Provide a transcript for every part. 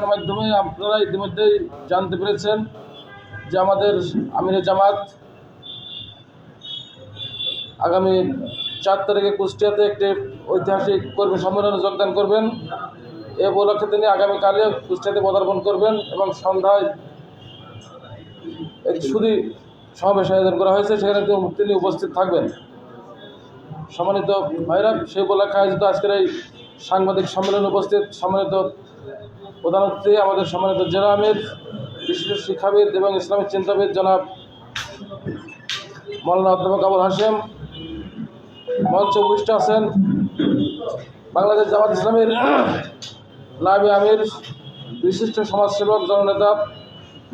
অনুষ্ঠানের মাধ্যমে আপনারা ইতিমধ্যেই জানতে পেরেছেন যে আমাদের আমিরে জামাত আগামী চার তারিখে কুষ্টিয়াতে একটি ঐতিহাসিক কর্মী সম্মেলনে যোগদান করবেন। এ উপলক্ষে তিনি আগামীকালে কুষ্টিয়াতে পদার্পণ করবেন এবং সন্ধ্যায় একটি সুদী সমাবেশ আয়োজন করা হয়েছে, সেখানে তিনি উপস্থিত থাকবেন। সম্মানিত ভাইরা, সেই উপলক্ষে আয়োজিত আজকের এই সাংবাদিক সম্মেলনে উপস্থিত সম্মানিত প্রধান আমাদের সম্মানিত জেলা আমির, বিশিষ্ট শিক্ষাবিদ এবং ইসলামিক চিন্তাবিদ জনাব মৌলানা অধ্যাপক আবুল হাসেম মঞ্চে উপবিষ্ট আছেন বাংলাদেশ জামাত ইসলামের নাবি আমির, বিশিষ্ট সমাজসেবক, জননেতা,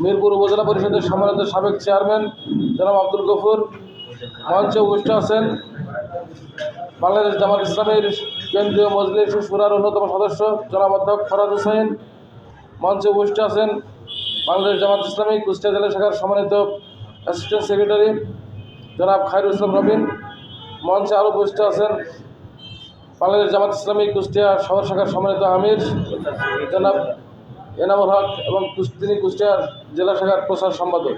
মিরপুর উপজেলা পরিষদের সম্মানিত সাবেক চেয়ারম্যান জনাব আব্দুল গফুর, মঞ্চে উপবিষ্ট আছেন বাংলাদেশ জামাত ইসলামের কেন্দ্রীয় মজলিস সুরার অন্যতম সদস্য জনাব অধ্যক্ষ ফরাদ হোসেন মঞ্চে উপস্থিত আছেন বাংলাদেশ জামাত ইসলামী, কুষ্টিয়া জেলা শাখার সম্মানিত অ্যাসিস্ট্যান্ট সেক্রেটারি জনাব খায়রুল ইসলাম রবিন। মঞ্চে আরও উপস্থিত আছেন বাংলাদেশ জামাত ইসলামী, কুষ্টিয়া শহর শাখার সম্মানিত আমির, জনাব এনামুল হক এবং তিনি কুষ্টিয়ার জেলা শাখার প্রচার সম্পাদক।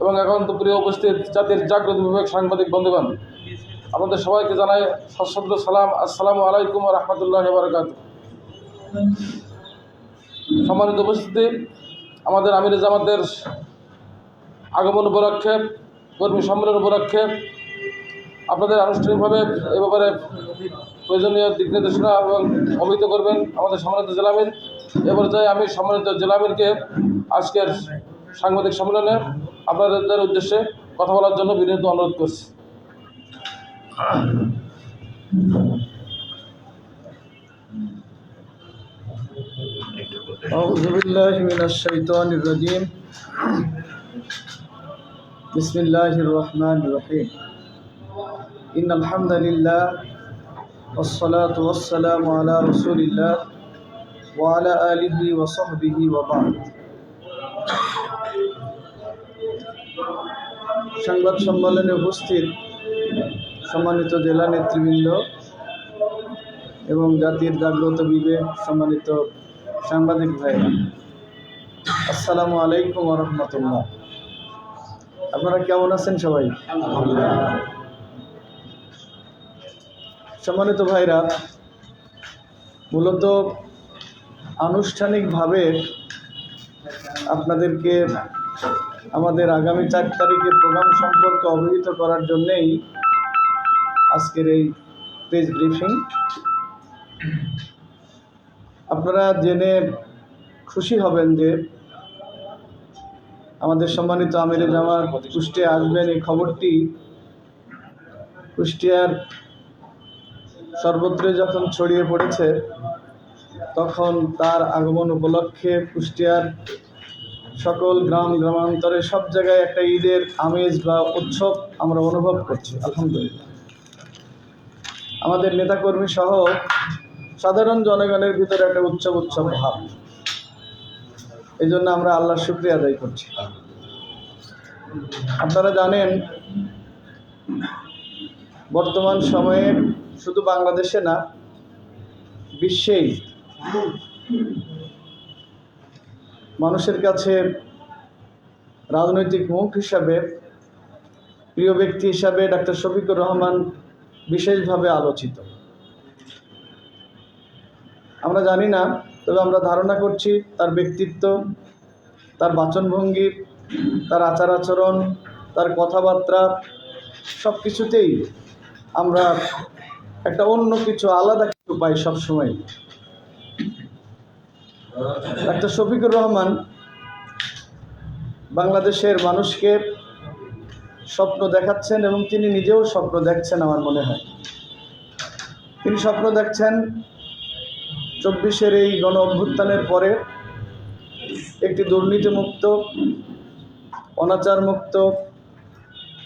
এবং এখন প্রিয় উপস্থিত জাতির জাগ্রত বিভাগ সাংবাদিক বন্ধুগণ, আপনাদের সবাইকে জানাই সশ্রদ্ধ সালাম। আসসালামু আলাইকুম রহমতুল্লাহ বারকাত সম্মানিত উপস্থিতি, আমাদের আমির জামাতের আগমন উপলক্ষে, কর্মী সম্মেলন উপলক্ষে আপনাদের আনুষ্ঠানিকভাবে এ ব্যাপারে প্রয়োজনীয় দিক নির্দেশনা এবং অবহিত করবেন আমাদের সম্মানিত জেলামির এ পর্যায়ে আমি সম্মানিত জেলামিরকে আজকের সাংবাদিক সম্মেলনে আপনাদের উদ্দেশ্যে কথা বলার জন্য বিনীত অনুরোধ করছি। أعوذ بالله من الشيطان الرجيم بسم الله الرحمن الرحيم إن الحمد لله والصلاة والسلام على رسول الله وعلى آله وصحبه وبعد সংবাদ সম্মেলনে উপস্থিত সম্মানিত জেলা নেতৃবৃন্দ এবং জাতির জাগ্রত বিবেক সম্মানিত সাংবাদিক ভাইরা আসসালামু আলাইকুম রহমতুল্লাহ আপনারা কেমন আছেন সবাই? সম্মানিত ভাইরা, মূলত আনুষ্ঠানিকভাবে আপনাদেরকে আমাদের আগামী চার তারিখে প্রোগ্রাম সম্পর্কে অবহিত করার জন্যেই আজকের এই প্রেস ব্রিফিং। আপনারা জেনে খুশি হবেন যে আমাদের সম্মানিত আমিরে জামাত কুষ্টিয়া আসবেন। এই খবরটি কুষ্টিয়ার সর্বত্র যখন ছড়িয়ে পড়েছে, তখন তার আগমন উপলক্ষে কুষ্টিয়ার সকল গ্রাম, গ্রামান্তরে সব জায়গায় একটা ঈদের আমেজ বা উৎসব আমরা অনুভব করছি, আলহামদুলিল্লাহ। আমাদের নেতাকর্মী সহ সাধারণ জনগণের ভিতরে একটা উৎসব উৎসব ভাব। এই জন্য আমরা আল্লাহর শুক্রিয়া আদায় করছি। আপনারা জানেন, বর্তমান সময়ে শুধু বাংলাদেশে না, বিশ্বেই মানুষের কাছে রাজনৈতিক মুখ হিসাবে, প্রিয় ব্যক্তি হিসাবে ডাক্তার শফিকুর রহমান বিশেষভাবে আলোচিত। আমরা জানি না, তবে আমরা ধারণা করছি তার ব্যক্তিত্ব, তার বাচনভঙ্গি, তার আচার আচরণ, তার কথাবার্তা সব কিছুতেই আমরা একটা অন্য কিছু, আলাদা কিছু পাই সবসময়। ডাক্তার শফিকুর রহমান বাংলাদেশের মানুষকে স্বপ্ন দেখাচ্ছেন এবং তিনি নিজেও স্বপ্ন দেখছেন আমার মনে হয়। তিনি স্বপ্ন দেখছেন চব্বিশের এই গণ অভ্যুত্থানের পরে একটি দুর্নীতিমুক্ত অনাচার মুক্ত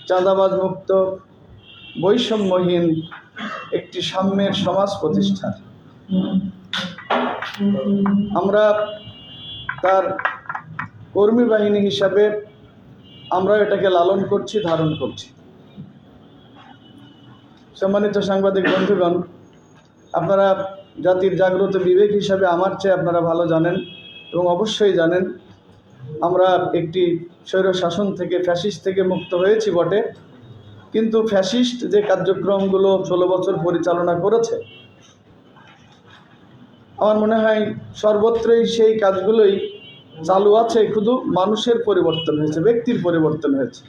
চাঁদাবাজ মুক্ত বৈষম্যহীন একটি সাম্যের সমাজ প্রতিষ্ঠা আমরা তার কর্মী বাহিনী হিসাবে আমরা এটাকে লালন করছি, ধারণ করছি। সম্মানিত সাংবাদিক বন্ধুগণ, আপনারা জাতির জাগ্রত বিবেক হিসাবে আমার চেয়ে আপনারা ভালো জানেন এবং অবশ্যই জানেন, আমরা একটি স্বৈর শাসন থেকে ফ্যাসিস্ট থেকে মুক্ত হয়েছি বটে। কিন্তু ফ্যাসিস্ট যে কার্যক্রমগুলো ষোলো বছর পরিচালনা করেছে, আমার মনে হয় সর্বত্রই সেই কাজগুলোই চালু আছে, শুধু মানুষের পরিবর্তন হয়েছে, ব্যক্তির পরিবর্তন হয়েছে।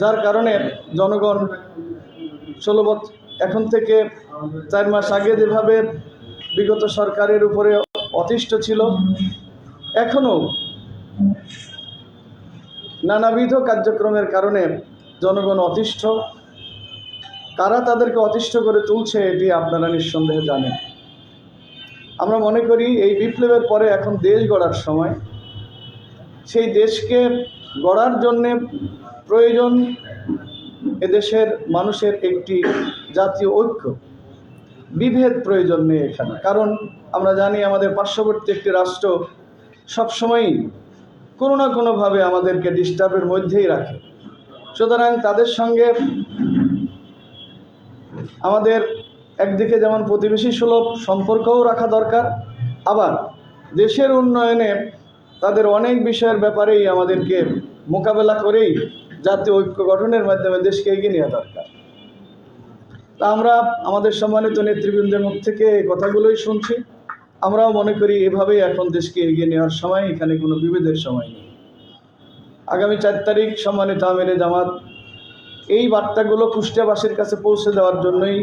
যার কারণে জনগণ ষোলো বছর এখন থেকে চার মাস আগে যেভাবে বিগত সরকারের উপরে অতিষ্ঠ ছিল। এখনও নানাবিধ কার্যক্রমের কারণে জনগণ অতিষ্ঠ। কারা তাদেরকে অতিষ্ঠ করে তুলছে এটি আপনারা নিঃসন্দেহে জানেন। আমরা মনে করি এই বিপ্লবের পরে এখন দেশ গড়ার সময়। সেই দেশকে গড়ার জন্যে প্রয়োজন এদেশের মানুষের একটি জাতীয় ঐক্য। বিভেদ প্রয়োজন নেই এখানে। কারণ আমরা জানি আমাদের পার্শ্ববর্তী একটি রাষ্ট্র সবসময়ই কোনো না কোনোভাবে আমাদেরকে ডিস্টার্বের মধ্যেই রাখে। সুতরাং তাদের সঙ্গে আমাদের একদিকে যেমন প্রতিবেশী সুলভ সম্পর্কও রাখা দরকার, আবার দেশের উন্নয়নে তাদের অনেক বিষয়ের ব্যাপারেই আমাদেরকে মোকাবেলা করেই জাতীয় ঐক্য গঠনের মাধ্যমে দেশকে এগিয়ে নেওয়া দরকার। তা আমরা আমাদের সম্মানিত নেতৃবৃন্দের মুখ থেকে কথাগুলোই শুনছি। আমরাও মনে করি এভাবেই এখন দেশকে এগিয়ে নেওয়ার সময়, এখানে কোনো বিভেদের সময় নেই। আগামী চার তারিখ সম্মানিত আমিরে জামাত, এই বার্তাগুলো কুষ্টিয়াবাসীর কাছে পৌঁছে দেওয়ার জন্যই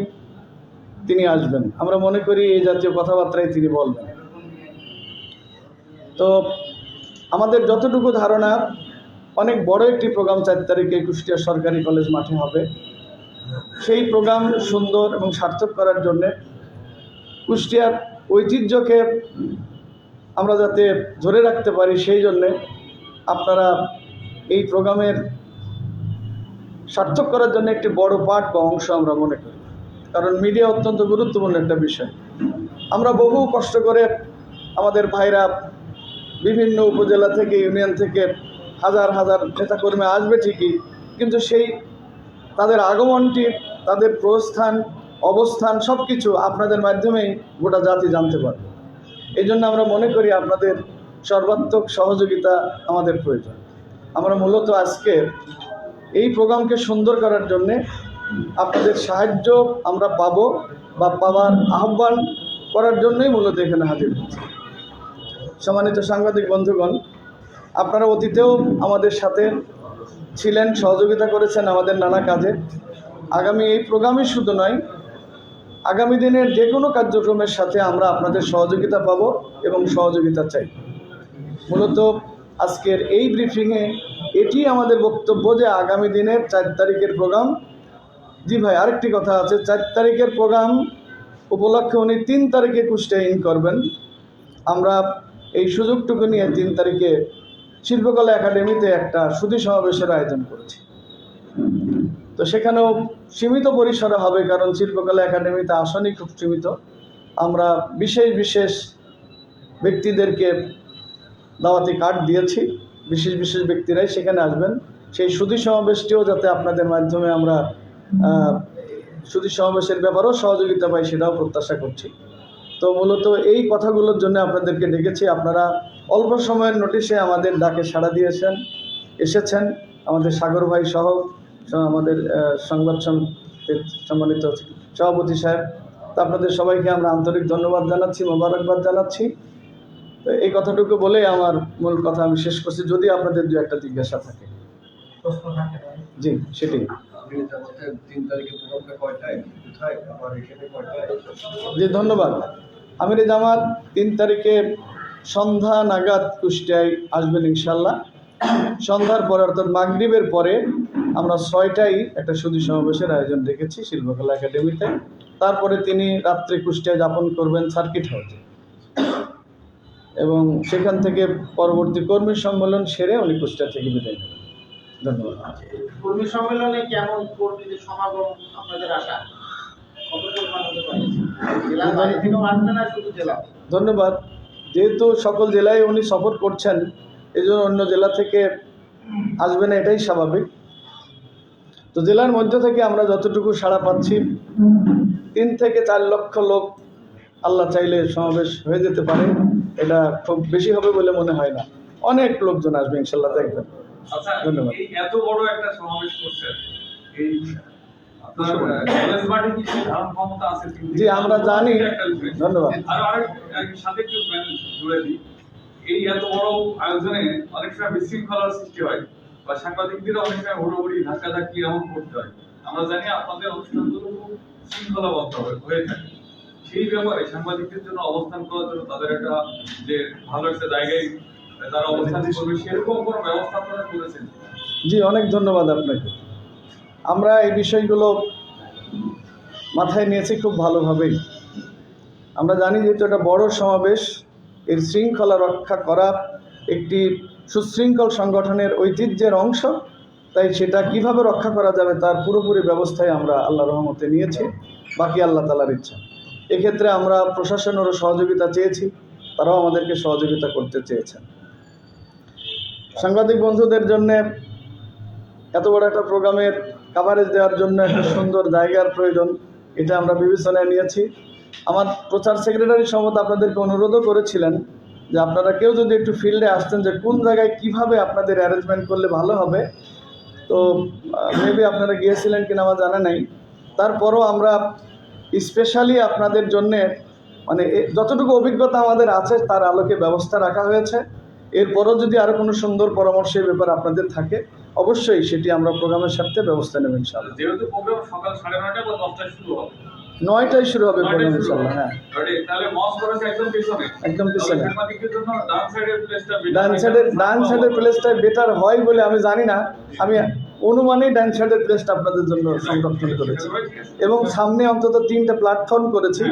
তিনি আসবেন। আমরা মনে করি এই জাতীয় কথাবার্তায় তিনি বলবেন। তো আমাদের যতটুকু ধারণা, অনেক বড় একটি প্রোগ্রাম চার তারিখে কুষ্টিয়া সরকারি কলেজ মাঠে হবে। সেই প্রোগ্রাম সুন্দর এবং সার্থক করার জন্যে কুষ্টিয়ার ঐতিহ্যকে আমরা যাতে ধরে রাখতে পারি, সেই জন্যে আপনারা এই প্রোগ্রামের সার্থক করার জন্য একটি বড় পাঠ বা অংশ আমরা মনে করি। কারণ মিডিয়া অত্যন্ত গুরুত্বপূর্ণ একটা বিষয়। আমরা বহু কষ্ট করে আমাদের ভাইরা বিভিন্ন উপজেলা থেকে, ইউনিয়ন থেকে হাজার হাজার নেতাকর্মী আসবে ঠিকই, কিন্তু সেই তাদের আগমনটি, তাদের প্রস্থান, অবস্থান সব কিছু আপনাদের মাধ্যমেই গোটা জাতি জানতে পারবে। এই জন্য আমরা মনে করি আপনাদের সর্বাত্মক সহযোগিতা আমাদের প্রয়োজন। আমরা মূলত আজকে এই প্রোগ্রামকে সুন্দর করার জন্যে আপনাদের সাহায্য আমরা পাবো বা পাওয়ার আহ্বান করার জন্যই মূলত এখানে হাজির হচ্ছি সম্মানিত সাংবাদিক বন্ধুগণ, আপনারা অতীতেও আমাদের সাথে ছিলেন, সহযোগিতা করেছেন আমাদের নানা কাজে। আগামী এই প্রোগ্রামই শুধু নয়, আগামী দিনের যে কোনো কার্যক্রমের সাথে আমরা আপনাদের সহযোগিতা পাব এবং সহযোগিতা চাই। মূলত আজকের এই ব্রিফিংয়ে এটি আমাদের বক্তব্য যে আগামী দিনের চার তারিখের প্রোগ্রাম। জি ভাই, আরেকটি কথা আছে, চার তারিখের প্রোগ্রাম উপলক্ষে উনি তিন তারিখে কুষ্টিয়া করবেন। আমরা এই সুযোগটুকু নিয়ে তিন তারিখে শিল্পকলা একাডেমিতে একটা সুধী সমাবেশের আয়োজন করেছি। তো সেখানেও সীমিত পরিসরে হবে কারণ শিল্পকলা একাডেমিতে আসনই খুব সীমিত। আমরা বিশেষ বিশেষ ব্যক্তিদেরকে দাওয়াতি কার্ড দিয়েছি। বিশেষ বিশেষ ব্যক্তিরাই সেখানে আসবেন। সেই সুধী সমাবেশটিও যাতে আপনাদের মাধ্যমে আমরা সুধী সমাবেশের ব্যাপারেও সহযোগিতা পাই সেটাও প্রত্যাশা করছি। তো মূলত এই কথাগুলোর জন্য আপনাদেরকে ডেকেছি। আপনারা অল্প সময়ের নোটিশে আমাদের ডাকে সাড়া দিয়েছেন এসেছেন আমাদের সাগর ভাই সহ সহ আমাদের সংবাদ সম্মানিত সভাপতি সাহেব। তো আপনাদের সবাইকে আমরা আন্তরিক ধন্যবাদ জানাচ্ছি মোবারকবাদ জানাচ্ছি। তো এই কথাটুকু বলে আমার মূল কথা আমি শেষ করছি যদি আপনাদের দু একটা জিজ্ঞাসা থাকে। জি সেটাই। তিন তারিখে প্রোগ্রামটা কয়টায় কোথায় আবার এখানে কয়টায়? জি ধন্যবাদ। আমির জামাত তিন তারিখে সন্ধ্যা নাগাদ কুষ্টিয়ায় আসবেন ইনশাল্লাহ। সন্ধ্যার পরে অর্থাৎ মাগরিবের পরে আমরা ছয়টায় একটা সুদী সমাবেশের আয়োজন রেখেছি শিল্পকলা একাডেমিতে। তারপরে তিনি রাত্রে কুষ্টিয়া যাপন করবেন সার্কিট হাউসে। এবং সেখান থেকে পরবর্তী কর্মী সম্মেলন সেরে উনি কুষ্টিয়া থেকে বিদায় নেবেন। ধন্যবাদ। কর্মী সম্মেলনে কেমন কর্মীদের সমাগম আপনাদের আশা? ধন্যবাদ। যেহেতু সকল জেলায় উনি সফর করছেন এই জন্য অন্য জেলা থেকে আসবে না এটাই স্বাভাবিক। তো জেলার মধ্য থেকে আমরা যতটুকু সাড়া পাচ্ছি তিন থেকে চার লক্ষ লোক আল্লাহ চাইলে সমাবেশ হয়ে যেতে পারে এটা খুব বেশি হবে বলে মনে হয় না। অনেক লোকজন আসবে ইনশাল্লাহ দেখবেন। আচ্ছা ধন্যবাদ। এত বড় একটা সমাবেশ করছেন জি আমরা জানি। ধন্যবাদ। আর সাথে একটু মানে জুড়ে দিই। এই এত বড় আয়োজনে অনেক সময় বিশৃঙ্খলার সৃষ্টি হয় বা সাংবাদিকদের অনেক সময় হুড়োহুড়ি এমন করতে হয়। আমরা জানি আপনাদের অনুষ্ঠানগুলো খুব শৃঙ্খলাবদ্ধ হয়ে- থাকে। সেই ব্যাপারে সাংবাদিকদের জন্য অবস্থান করার জন্য তাদের একটা যে ভালো একটা জায়গায় তারা অবস্থান করবে সেরকম কোনো ব্যবস্থা আপনারা করেছেন? জি অনেক ধন্যবাদ আপনাকে। আমরা এই বিষয়গুলো মাথায় নিয়েছি খুব ভালোভাবেই। আমরা জানি যেহেতু একটা বড় সমাবেশ, এর শৃঙ্খলা রক্ষা করা একটি সুশৃঙ্খল সংগঠনের ঐতিহ্যের অংশ, তাই সেটা কীভাবে রক্ষা করা যাবে তার পুরোপুরি ব্যবস্থায় আমরা আল্লাহ রহমতে নিয়েছি, বাকি আল্লাহ তালার ইচ্ছা। এক্ষেত্রে আমরা প্রশাসনেরও সহযোগিতা চেয়েছি, তারাও আমাদেরকে সহযোগিতা করতে চেয়েছেন। সাংবাদিক বন্ধুদের জন্যে এত বড় একটা প্রোগ্রামের কাভারেজ দেওয়ার জন্য একটা সুন্দর জায়গার প্রয়োজন, এটা আমরা বিবেচনায় নিয়েছি। আমার প্রচার সেক্রেটারি সম্মত আপনাদেরকে অনুরোধও করেছিলেন যে আপনারা কেউ যদি একটু ফিল্ডে আসতেন যে কোন জায়গায় কীভাবে আপনাদের অ্যারেঞ্জমেন্ট করলে ভালো হবে, তো মেবি আপনারা গিয়েছিলেন কিনা আমার জানা নাই। তারপরও আমরা স্পেশালি আপনাদের জন্যে মানে যতটুকু অভিজ্ঞতা আমাদের আছে, তার আলোকে ব্যবস্থা রাখা হয়েছে। এরপরও যদি আরও কোনো সুন্দর পরামর্শের ব্যাপার আপনাদের থাকে অবশ্যই সেটি আমরা প্রোগ্রামের সাথে ব্যবস্থা নেব ইনশাল্লাহ যেহেতু প্রোগ্রাম সকাল সাড়ে নয়টা বা দশটায় শুরু হবে। নয়টায় শুরু হবে প্রোগ্রাম হ্যাঁ। তাহলে মঞ্চ করেছে একদম পিছনে। একদম পিছনে। তাহলে ডান সাইডের প্লেসটা ডান সাইডের ডান সাইডের প্লেসটা বেটার হয় বলে আমি জানি না। আমি অনুমানেই ডান সাইডের প্লেসটা আপনাদের জন্য সংরক্ষণ করেছি। এবং সামনে অন্তত তিনটা প্ল্যাটফর্ম করেছি।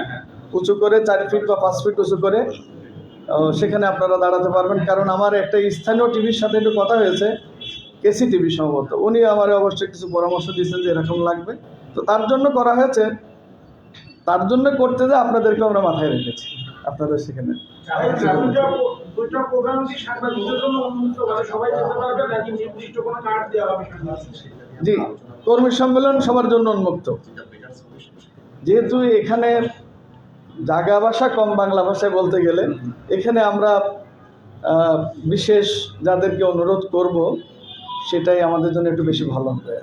উঁচু করে চার ফিট বা পাঁচ ফিট উঁচু করে। সেখানে আপনারা দাঁড়াতে পারবেন। কারণ আমার একটা স্থানীয় টিভির সাথে একটু কথা হয়েছে। কেসি টিভি সম্ভবত। উনি আমার অবশ্যই কিছু পরামর্শ দিয়েছেন যে এরকম লাগবে। তো তার জন্য করা হয়েছে তার জন্য করতে যে আপনাদেরকে আমরা মাথায় রেখেছি আপনাদের সেখানে। মানে জি কর্মী সম্মেলন সবার জন্য উন্মুক্ত। যেহেতু এখানে জাগা ভাষা কম বাংলা ভাষায় বলতে গেলে এখানে আমরা বিশেষ যাদেরকে অনুরোধ করব সেটাই আমাদের জন্য একটু বেশি ভালো হবে।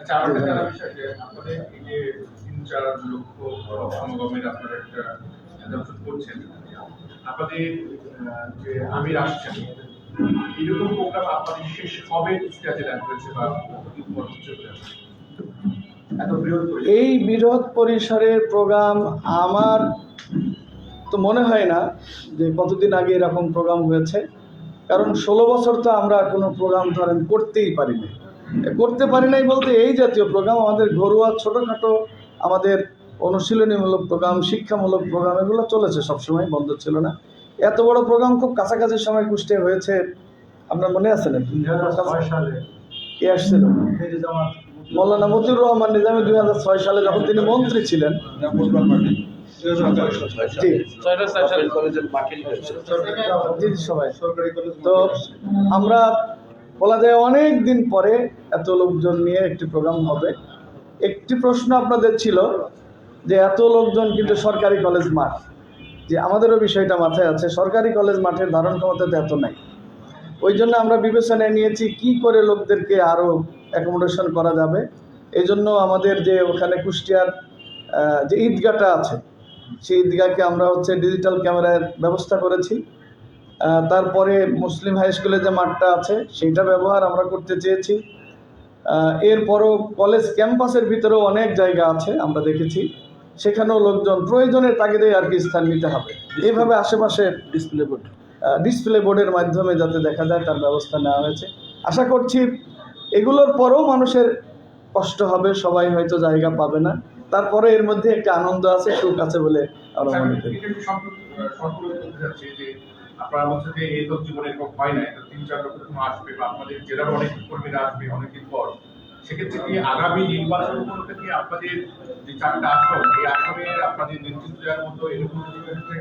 আচ্ছা আর একটা বিষয় যে আপনাদের এই যে তিন চার লক্ষ সমাগমের আপনারা একটা করছেন আপনাদের যে আমির আসছেন এরকম প্রোগ্রাম আপনাদের শেষ কবে স্টেজে দেন হয়েছে বা কতদিন পর হচ্ছে বলে আপনার? এত বৃহৎ এই বৃহৎ পরিসরের প্রোগ্রাম আমার তো মনে হয় না যে কতদিন আগে এরকম প্রোগ্রাম হয়েছে। কারণ ষোলো বছর তো আমরা কোনো প্রোগ্রাম ধরেন করতেই পারি নাই করতে পারি নাই বলতে এই জাতীয় প্রোগ্রাম আমাদের ঘরোয়া ছোটোখাটো আমাদের অনুশীলনীমূলক প্রোগ্রাম শিক্ষামূলক প্রোগ্রাম এগুলো চলেছে সবসময় বন্ধ ছিল না। এত বড় প্রোগ্রাম খুব কাছাকাছি সময় কুষ্টে হয়েছে আপনার মনে আছে সালে। কে আসছিল? মৌলানা মতিউর রহমান নিজামী দুই হাজার ছয় সালে যখন তিনি মন্ত্রী ছিলেন তো আমরা বলা যায় অনেক দিন পরে এত লোকজন নিয়ে একটি প্রোগ্রাম হবে। একটি প্রশ্ন আপনাদের ছিল যে এত লোকজন কিন্তু সরকারি কলেজ মাঠ। যে আমাদেরও বিষয়টা মাথায় আছে সরকারি কলেজ মাঠের ধারণ ক্ষমতা তো এত নাই। ওই জন্য আমরা বিবেচনায় নিয়েছি কি করে লোকদেরকে আরও অ্যাকোমোডেশন করা যাবে। এই জন্য আমাদের যে ওখানে কুষ্টিয়ার যে ঈদগাটা আছে সেই ঈদগাহকে আমরা হচ্ছে ডিজিটাল ক্যামেরার ব্যবস্থা করেছি। তারপরে মুসলিম হাই স্কুলে যে মাঠটা আছে সেইটা ব্যবহার আমরা করতে চেয়েছি। এরপরও কলেজ ক্যাম্পাসের ভিতরেও অনেক জায়গা আছে আমরা দেখেছি। সেখানেও লোকজন প্রয়োজনের তাগিদে আর কি স্থান নিতে হবে। এইভাবে আশেপাশে ডিসপ্লে বোর্ড ডিসপ্লে বোর্ডের মাধ্যমে যাতে দেখা যায় তার ব্যবস্থা নেওয়া হয়েছে। আশা করছি এগুলোর পরেও মানুষের কষ্ট হবে সবাই হয়তো জায়গা পাবে না। তারপরে এর মধ্যে একটা আনন্দ আছে সুখ আছে বলে আমরা মনে করি। আপনারা বলছেন যে এই তো জীবনে এরকম হয় না তিন চার আসবে বা আপনাদের জেলার অনেক কর্মীরা আসবে অনেকদিন পর। সেক্ষেত্রে কি আগামী নির্বাচন উপলক্ষে কি আপনাদের যে চারটা আসন এই আসনে আপনাদের নেতৃত্ব দেওয়ার মতো এরকম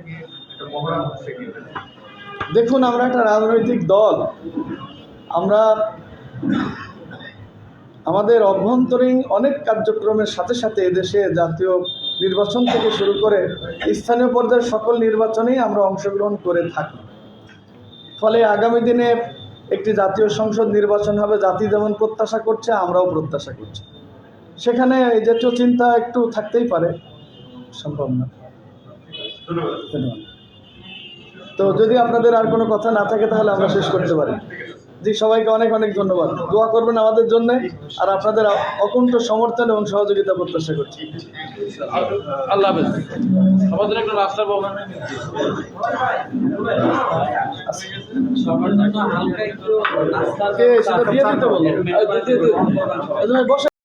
কি একটা মহড়া হচ্ছে কি? দেখুন আমরা একটা রাজনৈতিক দল। আমরা আমাদের অভ্যন্তরীণ অনেক কার্যক্রমের সাথে সাথে এদেশে জাতীয় নির্বাচন থেকে শুরু করে স্থানীয় পর্যায়ের সকল নির্বাচনেই আমরা অংশগ্রহণ করে থাকি। ফলে আগামী দিনে একটি জাতীয় সংসদ নির্বাচন হবে জাতি যেমন প্রত্যাশা করছে আমরাও প্রত্যাশা করছি। সেখানে এই জাতীয় চিন্তা একটু থাকতেই পারে সম্ভব না। ধন্যবাদ। ধন্যবাদ। তো যদি আপনাদের আর কোনো কথা না থাকে তাহলে আমরা শেষ করতে পারি। জি সবাইকে অনেক অনেক ধন্যবাদ। দোয়া করবেন আমাদের জন্য আর আপনাদের অকুণ্ঠ সমর্থন এবং সহযোগিতা প্রত্যাশা করছি। আল্লাহ হাফেজ। আমাদের একটা রাস্তার যে বসে